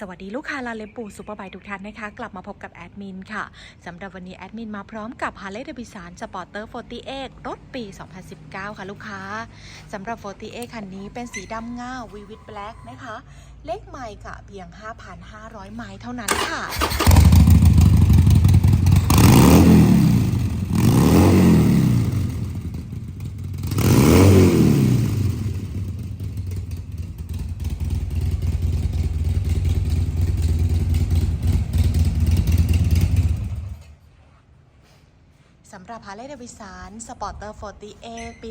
สวัสดีลูกค้าลาเลปูซูเปอร์บายทุกท่านนะคะ กลับมาพบกับแอดมินค่ะสำหรับวันนี้แอดมินมาพร้อมกับ Harley Davidson Sporter 48 รถปี 2019 ค่ะลูกค้าสำหรับ 48 คันนี้เป็นสีดำเงาวีวิดแบล็กนะคะ เลขไมค์ค่ะ เพียง 5,500 ไมล์เท่านั้นค่ะ สำหรับ Harley Davidson Sporter 48 ปี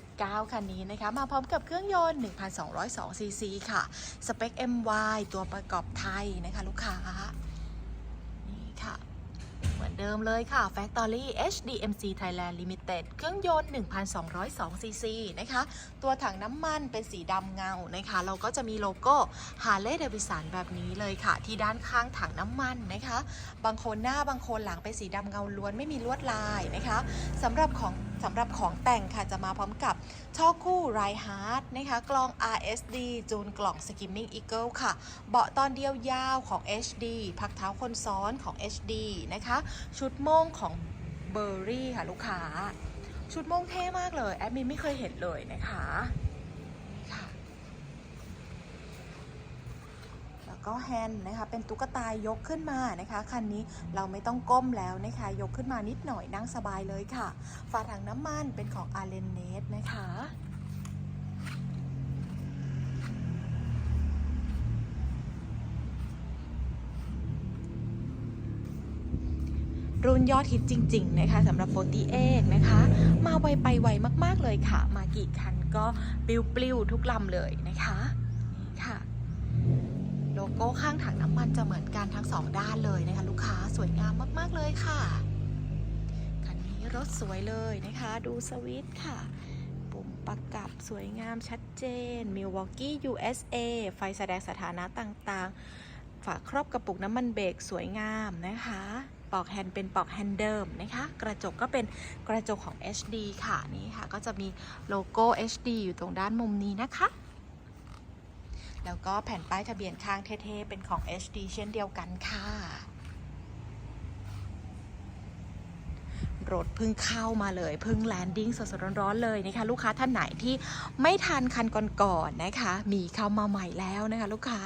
2019 คันนี้นะคะ มาพร้อมกับเครื่องยนต์ 1,202 ซีซีค่ะ สเปค MY ตัวประกอบไทยนะคะ ลูกค้า นี่ค่ะ เหมือนเดิมเลยค่ะ Factory HDMC Thailand Limited เครื่องยนต์ 1,202ซีซีนะคะ ตัวถังน้ำมันเป็นสีดำเงานะคะ เราก็จะมีโลโก้ Harley Davidson แบบนี้เลยค่ะ ที่ด้านข้างถังน้ำมันนะคะ บางโคนหน้าบางโคนหลังเป็นสีดำเงาล้วนไม่มีลวดลายนะคะสำหรับของ สำหรับของแต่งค่ะจะมาพร้อมกับช่อคู่ไรฮาร์ดนะคะกล้อง RSD จูนกล่อง Skimming Eagle ค่ะ เบาะตอนเดียวยาวของ HD พักเท้าคนซ้อนของ HD นะคะ ชุดโม่งของเบอร์รี่ค่ะลูกค้า ชุดโม่งเท่มากเลย แอดมินไม่เคยเห็นเลยนะคะนี่ค่ะ แล้ว ก็แฮนด์นะคะเป็นตุ๊กตายกขึ้นมานะคะคันนี้เราไม่ต้องก้มแล้วนะคะยกขึ้นมานิดหน่อยนั่งสบายเลยค่ะ ฝาถังน้ำมันเป็นของ a r l e n n e t นสนะคะรุ่นยอดฮิตจริง ๆ นะคะสำหรับ 48 นะคะ มาไวไปไวมาก ๆ เลยค่ะ มากี่คันก็ปลิวๆทุกลำเลยนะคะ โลโก้ข้างถังน้ำมันจะเหมือนกันทั้งสองด้านเลยนะคะลูกค้าสวยงามมาก ๆ เลยค่ะ คันนี้รถสวยเลยนะคะ ดูสวิตค่ะ ปุ่มประกับสวยงามชัดเจน Milwaukee USA ไฟแสดงสถานะต่างๆ ฝาครอบกระปุกน้ำมันเบรกสวยงามนะคะปอกแฮนด์เป็นปอกแฮนด์เดิมนะคะ กระจกก็เป็นกระจกของ HD ค่ะนี่ค่ะ ก็จะมีโลโก้ HD อยู่ตรงด้านมุมนี้นะคะ แล้วก็แผ่นป้ายทะเบียนข้างเท่ๆ เป็นของ HD เช่นเดียวกันค่ะ รถเพิ่งเข้ามาเลยเพิ่งแลนดิ้งสดๆร้อนๆเลยนะคะลูกค้าท่านไหนที่ไม่ทานคันก่อนๆนะคะ มีเข้ามาใหม่แล้วนะคะ ลูกค้า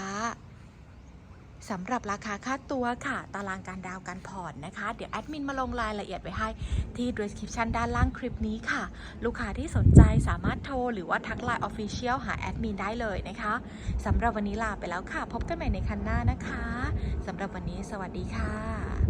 สำหรับราคาค่าตัวค่ะ ตารางการดาวน์การผ่อนนะคะ เดี๋ยวแอดมินมาลงรายละเอียดไว้ให้ที่ description ด้านล่างคลิปนี้ค่ะ ลูกค้าที่สนใจสามารถโทร หรือว่าทักไลน์ Official หาแอดมินได้เลยนะคะสำหรับวันนี้ลาไปแล้วค่ะ พบกันใหม่ในคันหน้านะคะสำหรับวันนี้สวัสดีค่ะ